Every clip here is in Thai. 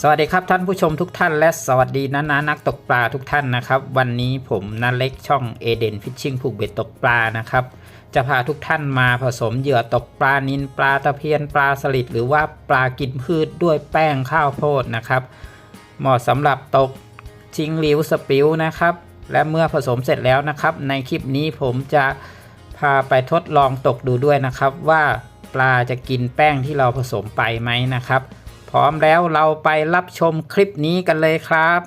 สวัสดีครับท่านผู้ชมทุกท่านและสวัสดีนะนะนักตกปลาทุกท่านนะครับ วันนี้ผมนันเล็กช่องเอเดนฟิชชิ่งผูกเบ็ดตกปลานะครับ จะพาทุกท่านมาผสมเหยื่อตกปลานินปลาตะเพียนปลาสลิดหรือว่าปลากินพืชด้วยแป้งข้าวโพดนะครับ เหมาะสำหรับตกชิงหลิวสปิวนะครับ และเมื่อผสมเสร็จแล้วนะครับ ในคลิปนี้ผมจะพาไปทดลองตกดูด้วยนะครับ ว่าปลาจะกินแป้งที่เราผสมไปไหมนะครับ พร้อมแล้วเราไปรับชมคลิปนี้กันเลยครับ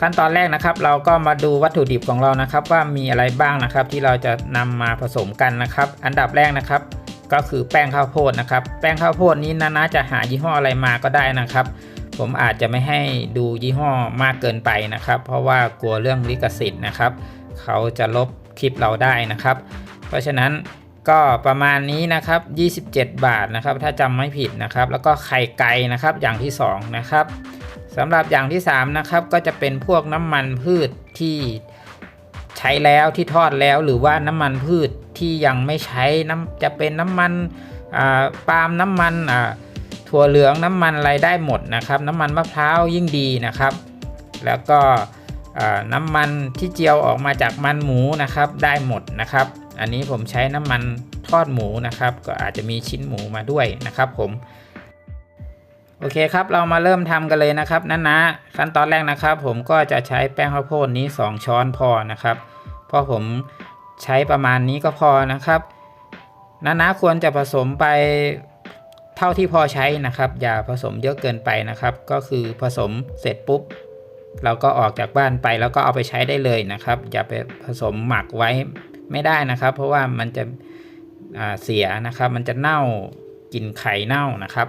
ขั้นตอนแรกนะครับเราก็มาดูวัตถุดิบของเรานะครับ ว่ามีอะไรบ้างนะครับที่เราจะนำมาผสมกันนะครับ อันดับแรกนะครับ ก็คือแป้งข้าวโพดนะครับ แป้งข้าวโพดนี้นานาจะหายี่ห้ออะไรมาก็ได้นะครับ ผมอาจจะไม่ให้ดูยี่ห้อมากเกินไปนะครับ เพราะว่ากลัวเรื่องลิขสิทธิ์นะครับ เขาจะลบคลิปเราได้นะครับ เพราะฉะนั้นก็ประมาณนี้นะครับ 27 บาทนะครับ ถ้าจำไม่ผิดนะครับ แล้วก็ไข่ไก่นะครับอย่างที่สองนะครับสำหรับอย่างที่ 3 นะครับ ก็จะเป็นพวกน้ำมันพืชที่ใช้แล้วที่ทอดแล้วหรือว่าน้ำมันพืชที่ยังไม่ใช้น้ำจะเป็นน้ำมันปาล์มน้ำมันอ่า ถั่วเหลืองน้ำมันอะไรได้หมดนะครับ น้ำมันมะพร้าวยิ่งดีนะครับ แล้วก็น้ำมันที่เจียวออกมาจากมันหมูนะครับได้หมดนะครับ อันนี้ผมใช้น้ำมันทอดหมูนะครับ ก็อาจจะมีชิ้นหมูมาด้วยนะครับ ผมโอเคครับ เรามาเริ่มทำกันเลยนะครับนั่นนะขั้นตอนแรกนะครับ ผมก็จะใช้แป้งข้าวโพดนี้ 2 ช้อนพอนะครับเพราะผมใช้ประมาณนี้ก็พอนะครับนานะควรจะผสมไป เท่าที่พอใช้นะครับอย่าผสมเยอะเกินไปนะครับ ก็คือผสมเสร็จปุ๊บ เราก็ออกจากบ้านไปแล้วก็เอาไปใช้ได้เลยนะครับ อย่าไปผสมหมักไว้ไม่ได้นะครับ เพราะว่ามันจะเสียนะครับ มันจะเน่ากลินไข่เน่านะครับ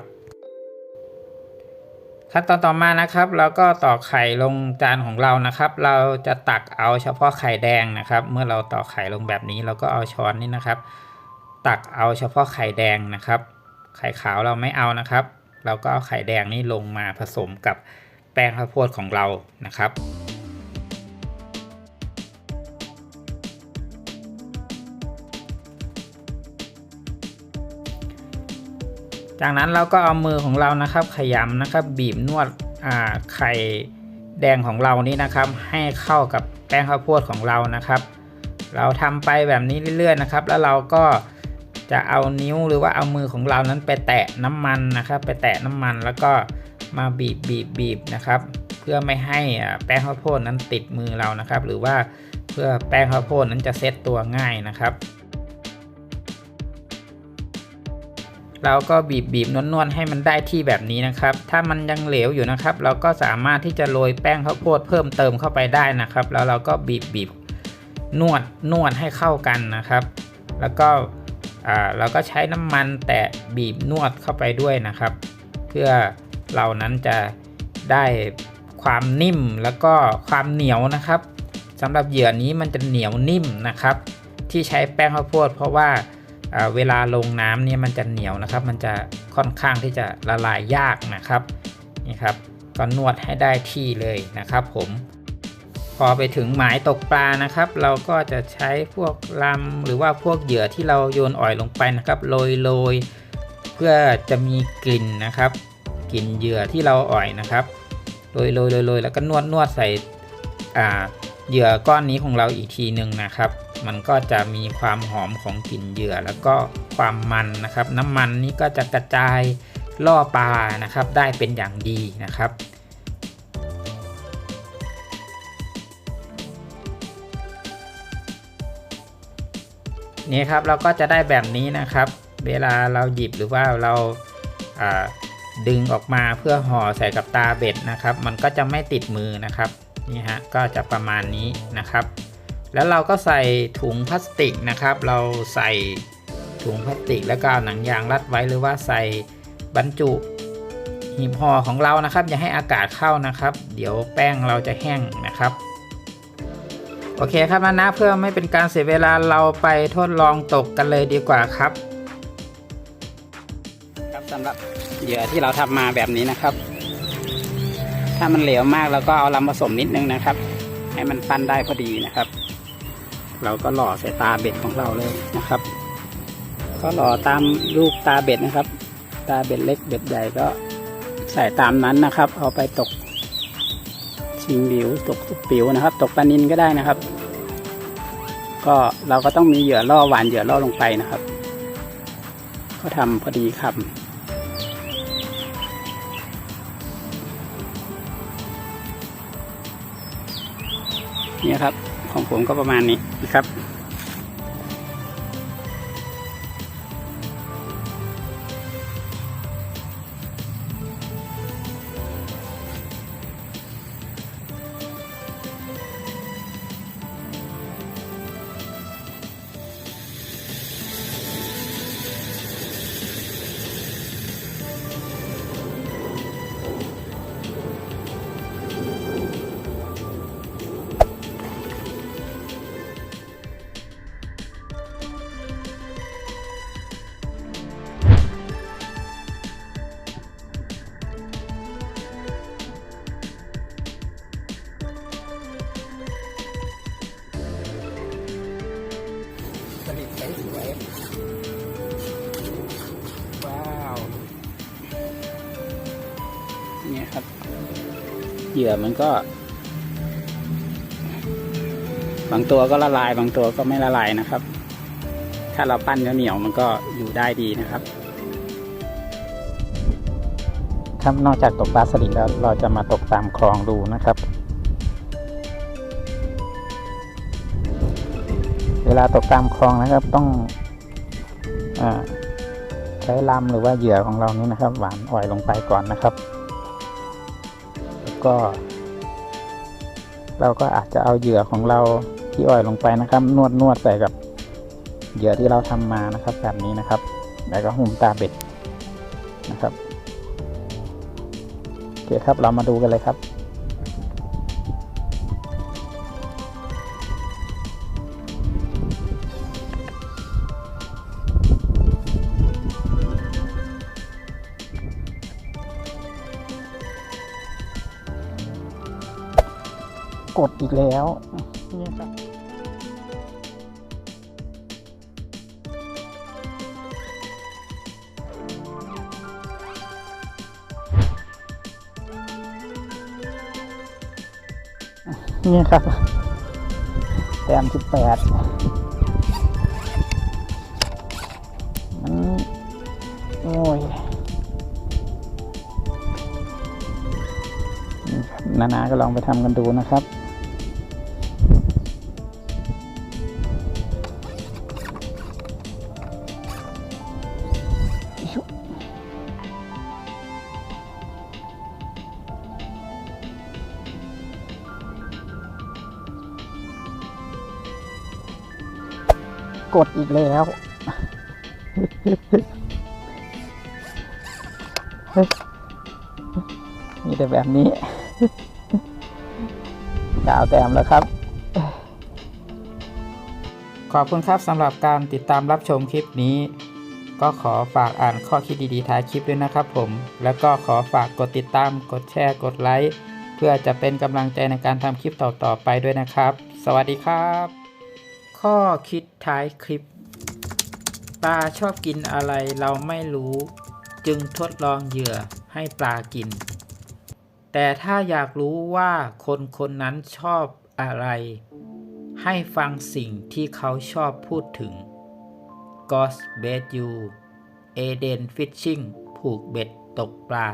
ขั้นตอนต่อมานะครับ เราก็ตอกไข่ลงจานของเรานะครับ เราจะตักเอาเฉพาะไข่แดงนะครับ เมื่อเราตอกไข่ลงแบบนี้เราก็เอาช้อนนี่นะครับ ตักเอาเฉพาะไข่แดงนะครับ ไข่ขาวเราไม่เอานะครับ เราก็เอาไข่แดงนี่ลงมาผสมกับแป้งข้าวโพดของเรานะครับจากนั้นเราก็เอามือของเรานะครับขยำนะครับบีบนวดไข่แดงของเรานี่นะครับ ให้เข้ากับแป้งข้าวโพดของเรานะครับ เราทำไปแบบนี้เรื่อยๆนะครับ แล้วเราก็ จะเอานิ้วหรือว่าเอามือของเรานั้นไปแตะน้ำมันนะครับ ไปแตะน้ำมันแล้วก็มาบีบบีบบีบนะครับ เพื่อไม่ให้แป้งข้าวโพดนั้นติดมือเรานะครับ หรือว่าเพื่อแป้งข้าวโพดนั้นจะเซตตัวง่ายนะครับเราก็บีบบีบนวลๆให้มันได้ที่แบบนี้นะครับ ถ้ามันยังเหลวอยู่นะครับ เราก็สามารถที่จะโรยแป้งข้าวโพดเพิ่มเติมเข้าไปได้นะครับ แล้วเราก็บีบบีบนวดนวดให้เข้ากันนะครับ แล้วก็ อ่าเราก็ใช้น้ำมันแตะบีบนวดเข้าไปด้วยนะครับ เพื่อเรานั้นจะได้ความนิ่มแล้วก็ความเหนียวนะครับสำหรับเหยื่อนี้มันจะเหนียวนิ่มนะครับ ที่ใช้แป้งข้าวโพดเพราะว่าเวลาลงน้ำเนี่ยมันจะเหนียวนะครับ มันจะค่อนข้างที่จะละลายยากนะครับนี่ครับก็นวดให้ได้ที่เลยนะครับผม อไปถึงหมายตกปลานะครับ เราก็จะใช้พวกลำหรือว่าพวกเหยื่อที่เราโยนอ่อยลงไปนะครับโรยโรยเพื่อจะมีกลิ่นนะครับกลิ่นเหยื่อที่เราอ่อยนะครับโรยโรยโรยโรยแล้วก็นวดนวดใส่เหยื่อก้อนนี้ของเราอีกทีหนึ่งนะครับ มันก็จะมีความหอมของกลิ่นเหยื่อแล้วก็ความมันนะครับ น้ำมันนี้ก็จะกระจายล่อปลานะครับ ได้เป็นอย่างดีนะครับ นี่ครับเราก็จะได้แบบนี้นะครับ เวลาเราหยิบหรือว่าเราาดึงออกมาเพื่อห่อใส่กับตาเบ็ดนะครับ มันก็จะไม่ติดมือนะครับนี่ฮะก็จะประมาณนี้นะครับ แล้วเราก็ใส่ถุงพลาสติกนะครับ เราใส่ถุงพลาสติกแล้วก็เอาหนังยางรัดไว้หรือว่าใส่บรรจุหีบห่อของเรานะครับ อย่าให้อากาศเข้านะครับ เดี๋ยวแป้งเราจะแห้งนะครับ โอเคครับนะเพื่อไม่เป็นการเสียเวลาเราไปทดลองตกกันเลยดีกว่าครับ ครับสำหรับเหยื่อที่เราทำมาแบบนี้นะครับ ถ้ามันเหลวมากเราก็เอาลำผสมนิดนึงนะครับ ให้มันปั้นได้พอดีนะครับ เราก็หล่อใส่ตาเบ็ดของเราเลยนะครับ ก็หล่อตามลูกตาเบ็ดนะครับ ตาเบ็ดเล็กเบ็ดใหญ่ก็ใส่ตามนั้นนะครับ เอาไปตกชิงบิวตกตกปิวนะครับ ตกปลานินก็ได้นะครับ ก็เราก็ต้องมีเหยื่อล่อหวานเหยื่อล่อลงไปนะครับ ก็ทำพอดีคำเนี่ยครับ ของผมก็ประมาณนี้นะครับ สวยว้าวเนี่ยครับ เหยื่อมันก็ บางตัวก็ละลาย บางตัวก็ไม่ละลายนะครับ ถ้าเราปั้นเหนียวมันก็อยู่ได้ดีนะครับครับนอกจากตกปลาสลิดแล้วเราจะมาตกตามคลองดูนะครับ วลาตกตามคลองนะครับต้องอใช้ลำหรือว่าเหยื่อของเรานี้นะครับ หวานอ่อยลงไปก่อนนะครับ แล้วก็ เราก็อาจจะเอาเหยื่อของเราที่อ่อยลงไปนะครับ นวดนวดใส่กับเหยื่อที่เราทำมานะครับ แบบนี้นะครับ แล้วก็หุ้มตาเบ็ดนะครับโอเคครับเรามาดูกันเลยครับ กดอีกแล้วนี่ครับนี่ครับ แต้มที่แปดมันโอ้ยนี่ครับนานาก็ลองไปทำกันดูนะครับ กดอีกแล้ว มีแต่แบบนี้ดาวแต้มแล้วครับ ขอบคุณครับสำหรับการติดตามรับชมคลิปนี้ ก็ขอฝากอ่านข้อคิดดีๆท้ายคลิปด้วยนะครับผม แล้วก็ขอฝากกดติดตาม กดแชร์ กดไลค์ เพื่อจะเป็นกำลังใจในการทำคลิปต่อๆไปด้วยนะครับ สวัสดีครับ ข้อคิดท้ายคลิป ปลาชอบกินอะไรเราไม่รู้ จึงทดลองเหยื่อให้ปลากิน แต่ถ้าอยากรู้ว่าคนคนนั้นชอบอะไร ให้ฟังสิ่งที่เขาชอบพูดถึง g o s b a i t You Eden Fishing ผูกเบ็ดตกปลา